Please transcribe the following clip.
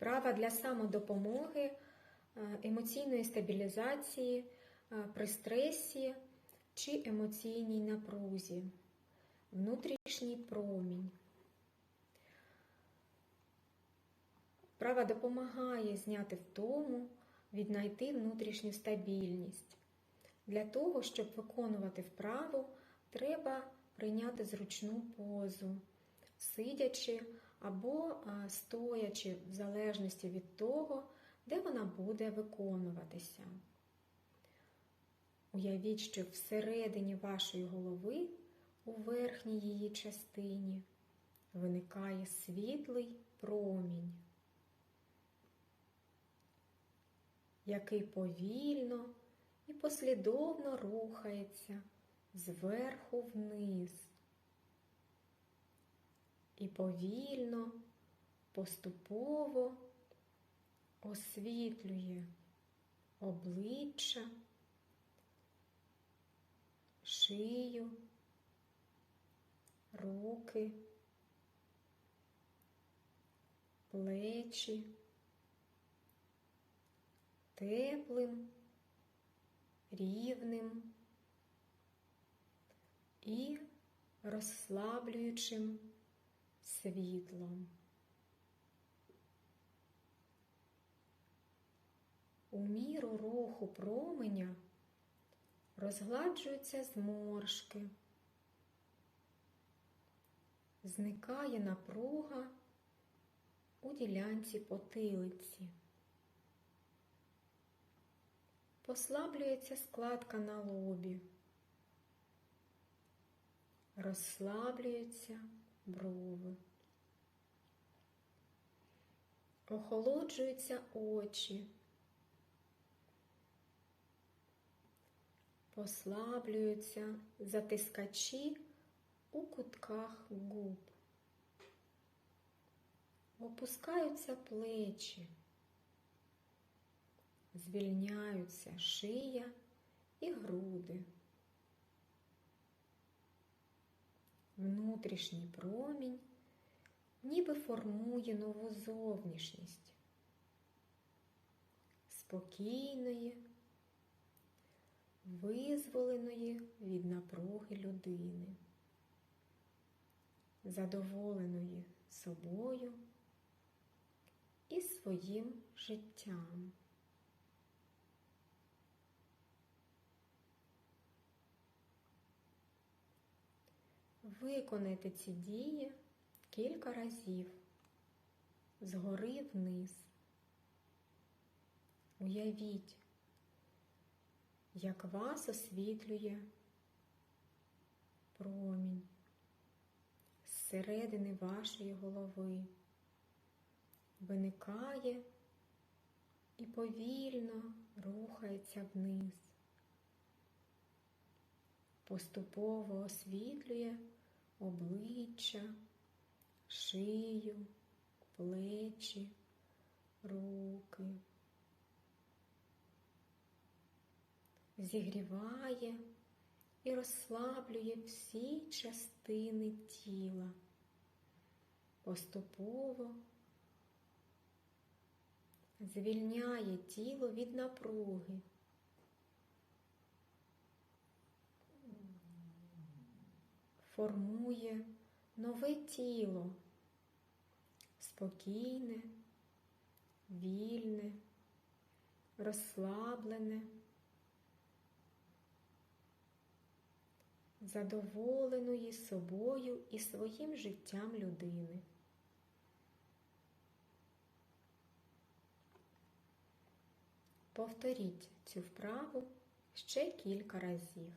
Вправа для самодопомоги, е, емоційної стабілізації е, при стресі чи емоційній напрузі. Внутрішній промінь. Вправа допомагає зняти втому, віднайти внутрішню стабільність. Для того, щоб виконувати вправу, треба прийняти зручну позу, сидячи або стоячи, в залежності від того, де вона буде виконуватися. Уявіть, що всередині вашої голови, у верхній її частині, виникає світлий промінь, який повільно і послідовно рухається зверху вниз і повільно, поступово освітлює обличчя, шию, руки, плечі, теплим, рівним і розслаблюючим світлом. У міру руху променя розгладжуються зморшки, зникає напруга у ділянці потилиці, послаблюється складка на лобі, розслаблюються брови, охолоджуються очі. Послаблюються затискачі у кутках губ, опускаються плечі, звільняються шия і груди. Внутрішній промінь ніби формує нову зовнішність спокійної, визволеної від напруги людини, задоволеної собою і своїм життям. Виконайте ці дії кілька разів згори вниз. Уявіть, як вас освітлює промінь зсередини вашої голови, виникає і повільно рухається вниз, поступово освітлює обличчя, шию, плечі, руки. Зігріває і розслаблює всі частини тіла, поступово звільняє тіло від напруги. Формує нове тіло, спокійне, вільне, розслаблене, задоволеної собою і своїм життям людини. Повторіть цю вправу ще кілька разів.